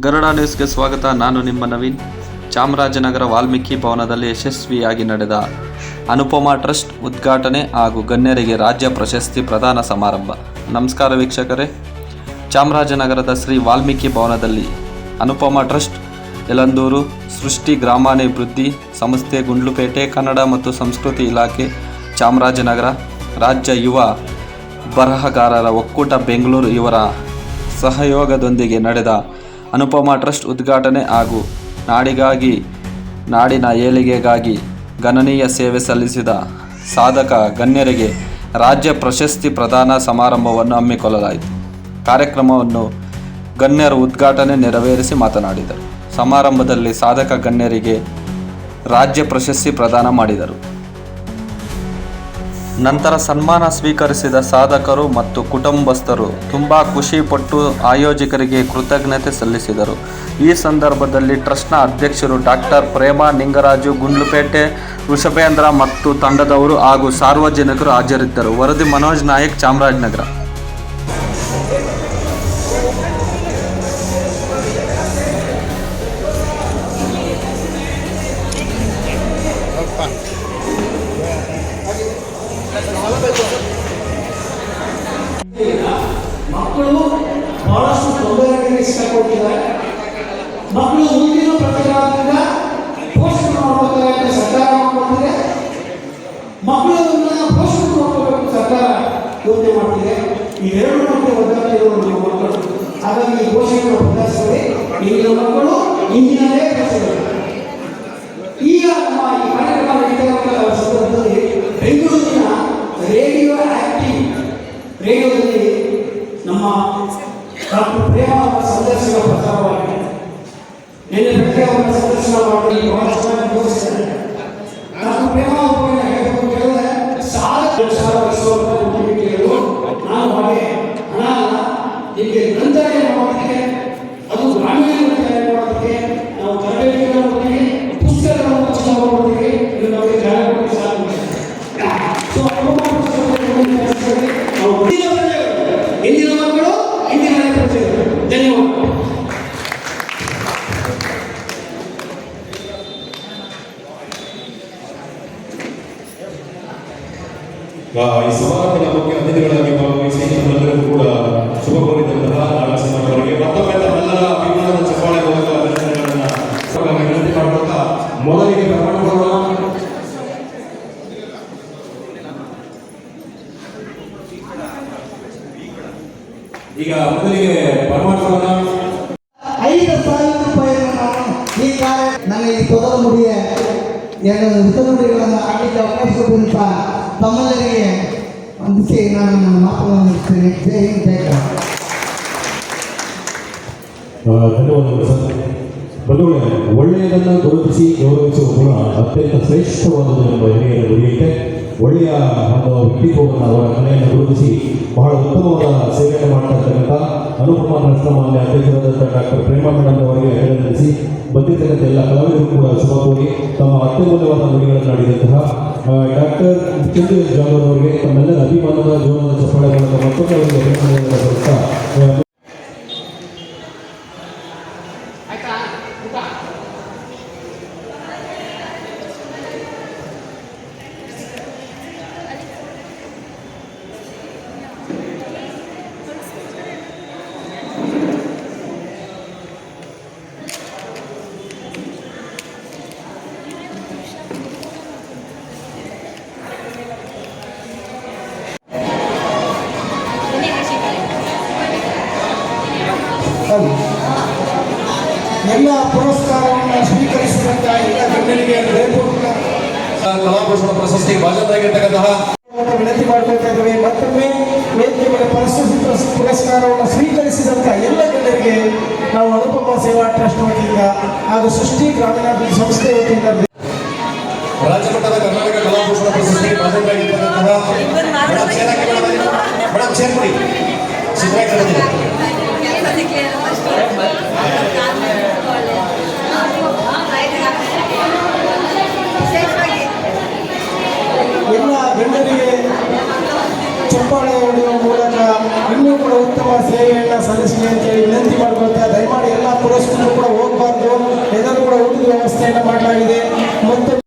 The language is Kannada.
ಗರುಡ ನ್ಯೂಸ್ಗೆ ಸ್ವಾಗತ. ನಾನು ನಿಮ್ಮ ನವೀನ್. ಚಾಮರಾಜನಗರ ವಾಲ್ಮೀಕಿ ಭವನದಲ್ಲಿ ಯಶಸ್ವಿಯಾಗಿ ನಡೆದ ಅನುಪಮಾ ಟ್ರಸ್ಟ್ ಉದ್ಘಾಟನೆ ಹಾಗೂ ಗಣ್ಯರಿಗೆ ರಾಜ್ಯ ಪ್ರಶಸ್ತಿ ಪ್ರದಾನ ಸಮಾರಂಭ. ನಮಸ್ಕಾರ ವೀಕ್ಷಕರೇ. ಚಾಮರಾಜನಗರದ ಶ್ರೀ ವಾಲ್ಮೀಕಿ ಭವನದಲ್ಲಿ ಅನುಪಮಾ ಟ್ರಸ್ಟ್, ಯಲಂದೂರು, ಸೃಷ್ಟಿ ಗ್ರಾಮಾಭಿವೃದ್ಧಿ ಸಂಸ್ಥೆ, ಗುಂಡ್ಲುಪೇಟೆ, ಕನ್ನಡ ಮತ್ತು ಸಂಸ್ಕೃತಿ ಇಲಾಖೆ, ಚಾಮರಾಜನಗರ ರಾಜ್ಯ ಯುವ ಬರಹಗಾರರ ಒಕ್ಕೂಟ, ಬೆಂಗಳೂರು ಇವರ ಸಹಯೋಗದೊಂದಿಗೆ ನಡೆದ ಅನುಪಮಾ ಟ್ರಸ್ಟ್ ಉದ್ಘಾಟನೆ ಹಾಗೂ ನಾಡಿಗಾಗಿ, ನಾಡಿನ ಏಳಿಗೆಗಾಗಿ ಗಣನೀಯ ಸೇವೆ ಸಲ್ಲಿಸಿದ ಸಾಧಕ ಗಣ್ಯರಿಗೆ ರಾಜ್ಯ ಪ್ರಶಸ್ತಿ ಪ್ರದಾನ ಸಮಾರಂಭವನ್ನು ಹಮ್ಮಿಕೊಳ್ಳಲಾಯಿತು. ಕಾರ್ಯಕ್ರಮವನ್ನು ಗಣ್ಯರು ಉದ್ಘಾಟನೆ ನೆರವೇರಿಸಿ ಮಾತನಾಡಿದರು. ಸಮಾರಂಭದಲ್ಲಿ ಸಾಧಕ ಗಣ್ಯರಿಗೆ ರಾಜ್ಯ ಪ್ರಶಸ್ತಿ ಪ್ರದಾನ ಮಾಡಿದರು. ನಂತರ ಸನ್ಮಾನ ಸ್ವೀಕರಿಸಿದ ಸಾಧಕರು ಮತ್ತು ಕುಟುಂಬಸ್ಥರು ತುಂಬ ಖುಷಿಪಟ್ಟು ಆಯೋಜಕರಿಗೆ ಕೃತಜ್ಞತೆ ಸಲ್ಲಿಸಿದರು. ಈ ಸಂದರ್ಭದಲ್ಲಿ ಟ್ರಸ್ಟ್ನ ಅಧ್ಯಕ್ಷರು ಡಾಕ್ಟರ್ ಪ್ರೇಮ ನಿಂಗರಾಜು, ಗುಂಡ್ಲುಪೇಟೆ ವೃಷಭೇಂದ್ರ ಮತ್ತು ತಂಡದವರು ಹಾಗೂ ಸಾರ್ವಜನಿಕರು ಹಾಜರಿದ್ದರು. ವರದಿ ಮನೋಜ್ ನಾಯಕ್ ಚಾಮರಾಜನಗರ. ಇವೆರಡು ಮಕ್ಕಳು ಒದ್ದಾಡ್ತಿರೋರು ನಮ್ಮ ಮಕ್ಕಳು. ಹಾಗಾಗಿ ಈ ಪೋಷಕರು ಬದಲಾಯಿಸಿದೆ ಈಗಿನ ಮಕ್ಕಳು ಇಂದಿನಲ್ಲೇ ಪ್ರಶ್ನೆಗಳು ಈಗ ನಮ್ಮ ಈ ಕಾರ್ಯಕ್ರಮ ನಡೀತಿರುವ ಸಂದರ್ಭದಲ್ಲಿ ಬೆಂಗಳೂರಿನ ರೇಡಿಯೋ ಆಕ್ಟಿವ್. ರೇಡಿಯೋದಲ್ಲಿ ನಮ್ಮ ಡಾಕ್ಟರ್ ಪ್ರೇಮ ಅವರ ಸಂದರ್ಶನ ಪ್ರಸಾರವಾಗಿದೆ. ನಿನ್ನೆ ಬೆಳಗ್ಗೆ ಅವರ ಸಂದರ್ಶನ ಮಾಡಿ ಬಹಳ ಚೆನ್ನಾಗಿ ತೋರಿಸಿದ್ದಾರೆ ಡಾಕ್ಟರ್ ಪ್ರೇಮ ಅವರನ್ನ ಹೇಳ್ಬೇಕು ಕೇಳಿದ್ರೆ ಸಾಲ ನಿಮಗೆ ಗ್ರಂಥಾಲಯ ಮಾಡೋದಕ್ಕೆ ಅದು ಗ್ರಾಮೀಣ ಗ್ರಂಥಾಲಯ ಮಾಡೋದಕ್ಕೆ ನಾವು ತರಬೇತಿಗಳನ್ನು ಕೊಡ್ತೀವಿ ಪುಸ್ತಕಗಳನ್ನು ಉಚಿತ ಕೊಡ್ತೀವಿ ಇದು ನಮಗೆ ಜಾಗ ಕೊಟ್ಟು ಸಾಕು ಸೊ ಅನುಭವ ಪುಸ್ತಕಗಳನ್ನು ತರಿಸ್ತೀವಿ. ನಾವು ಮುಂದಿನ ಪ್ರಜೆಗಳು, ಇಂದಿನ ಮಕ್ಕಳು ಇಂದಿನ ಪ್ರಜೆಗಳು ಧನ್ಯವಾದ ಆ, ಈ ಸಮಾರಂಭದ ಮುಖ್ಯ ಅತಿಥಿಗಳಾಗಿ ಈಗ ಮೊದಲಿಗೆ ಪರಮಾತ್ಮನ ಐದು ಸಾವಿರ ರೂಪಾಯಿಯನ್ನು ನಾನು ಈ ಕಾರ್ಯ ನನ್ನ ಈ ತೊದಲ ಮುಡಿಯ ಎರಡು ಹಿತನುಡಿಗಳನ್ನು ಆಡಲಿಕ್ಕೆ ಅವಕಾಶ ಕೊಟ್ಟಂತ ತಮ್ಮೆಲ್ಲರಿಗೆ ವಂದಿಸಿ ನಾನು ನನ್ನ ಮಾತುಗಳನ್ನು ಮುಗಿಸ್ತೇನೆ ಜೈ ಹಿಂದ್ ಜೈ ಕರ್ನಾಟಕ. ಆ, ಧನ್ಯವಾದಗಳು ಸರ್ ಬಂಧುಗಳೇ ಒಳ್ಳೆಯದನ್ನು ಗುರುತಿಸಿ ಗೌರವಿಸುವ ಗುಣ ಅತ್ಯಂತ ಶ್ರೇಷ್ಠವಾದದ್ದು ಎಂಬ ಹಿರಿಯರ ನುಡಿಯೈತೆ ಒಳ್ಳೆಯ ಒಂದು ವ್ಯಕ್ತಿತ್ವವನ್ನು ಅವರ ಮನೆಯನ್ನು ಗುರುತಿಸಿ ಬಹಳ ಉತ್ತಮವಾದ ಸೇವೆಯನ್ನು ಮಾಡ್ತಕ್ಕಂಥ ಅನುಪಮ ಕೃಷ್ಣಮಾನ್ಯ ಮಾನ್ಯ ಅಧ್ಯಕ್ಷರಾದಂಥ ಡಾಕ್ಟರ್ ಪ್ರೇಮ ಮೇಡಮ್ ಅವರಿಗೆ ಅಭಿನಂದಿಸಿ. ಬಂದಿರ್ತಕ್ಕಂಥ ಎಲ್ಲ ಕಲಾವಿದರು ಕೂಡ ಶುಭ ಕೋರಿ ತಮ್ಮ ಅತ್ಯಮೂಲ್ಯವಾದ ನುಡಿಗಳನ್ನು ನೀಡಿದಂತಹ ಡಾಕ್ಟರ್ ಚಂದ್ರ ಜಾಮರ್ ಅವರಿಗೆ ತಮ್ಮೆಲ್ಲರ ಅಭಿಮಾನದ ಜೀವನದ ಚಪ್ಪಾಳೆ ಮೂಲಕ ಎಲ್ಲ ಪುರಸ್ಕಾರವನ್ನು ಸ್ವೀಕರಿಸಿದಂತ ಎಲ್ಲ ಗಣ್ಯರಿಗೆ ಹೃದಯಪೂರ್ವಕ ಕಲಾಭೂಷಣ ಪ್ರಶಸ್ತಿ ಭಾಜನರಾಗಿರ್ತಕ್ಕಂತಹ ವಿನಂತಿ ಮಾಡ್ಕೊಳ್ತಾ ಇದ್ದೇವೆ. ಮತ್ತೊಮ್ಮೆ ವೇದಿಕೆ ಮೇಲೆ ಪ್ರಶಸ್ತಿ ಸ್ವೀಕರಿಸಿದಂತಹ ಪುರಸ್ಕಾರವನ್ನು ಸ್ವೀಕರಿಸಿದಂತ ಎಲ್ಲ ಗಣ್ಯರಿಗೆ ನಾವು ಅನುಪಮ ಸೇವಾ ಟ್ರಸ್ಟ್ ವತಿಯಿಂದ ಹಾಗೂ ಸೃಷ್ಟಿ ಗ್ರಾಮೀಣಾಭಿವೃದ್ಧಿ ಸಂಸ್ಥೆ ವತಿಯಿಂದ ರಾಜ್ಯಮಟ್ಟದ ಕರ್ನಾಟಕ ಕಲಾಭೂಷಣ ಪ್ರಶಸ್ತಿ ಭಾಜನರಾಗಿರ್ತಕ್ಕಂತಹ ಮೇಡಮ್ ಸೇರಾಕಿ ಮೇಡಮ್ ಸೇವೆಯನ್ನು ಸಲ್ಲಿಸಲಿ ಅಂತೇಳಿ ವಿನಂತಿ ಮಾಡ್ಕೊಳ್ತಾ ದಯಮಾಡಿ ಎಲ್ಲ ಪುರಸ್ಕೃತರು ಕೂಡ ಹೋಗಬಾರ್ದು. ಎಲ್ಲರೂ ಕೂಡ ಊಟದ ವ್ಯವಸ್ಥೆಯನ್ನು ಮಾಡಲಾಗಿದೆ. ಮತ್ತು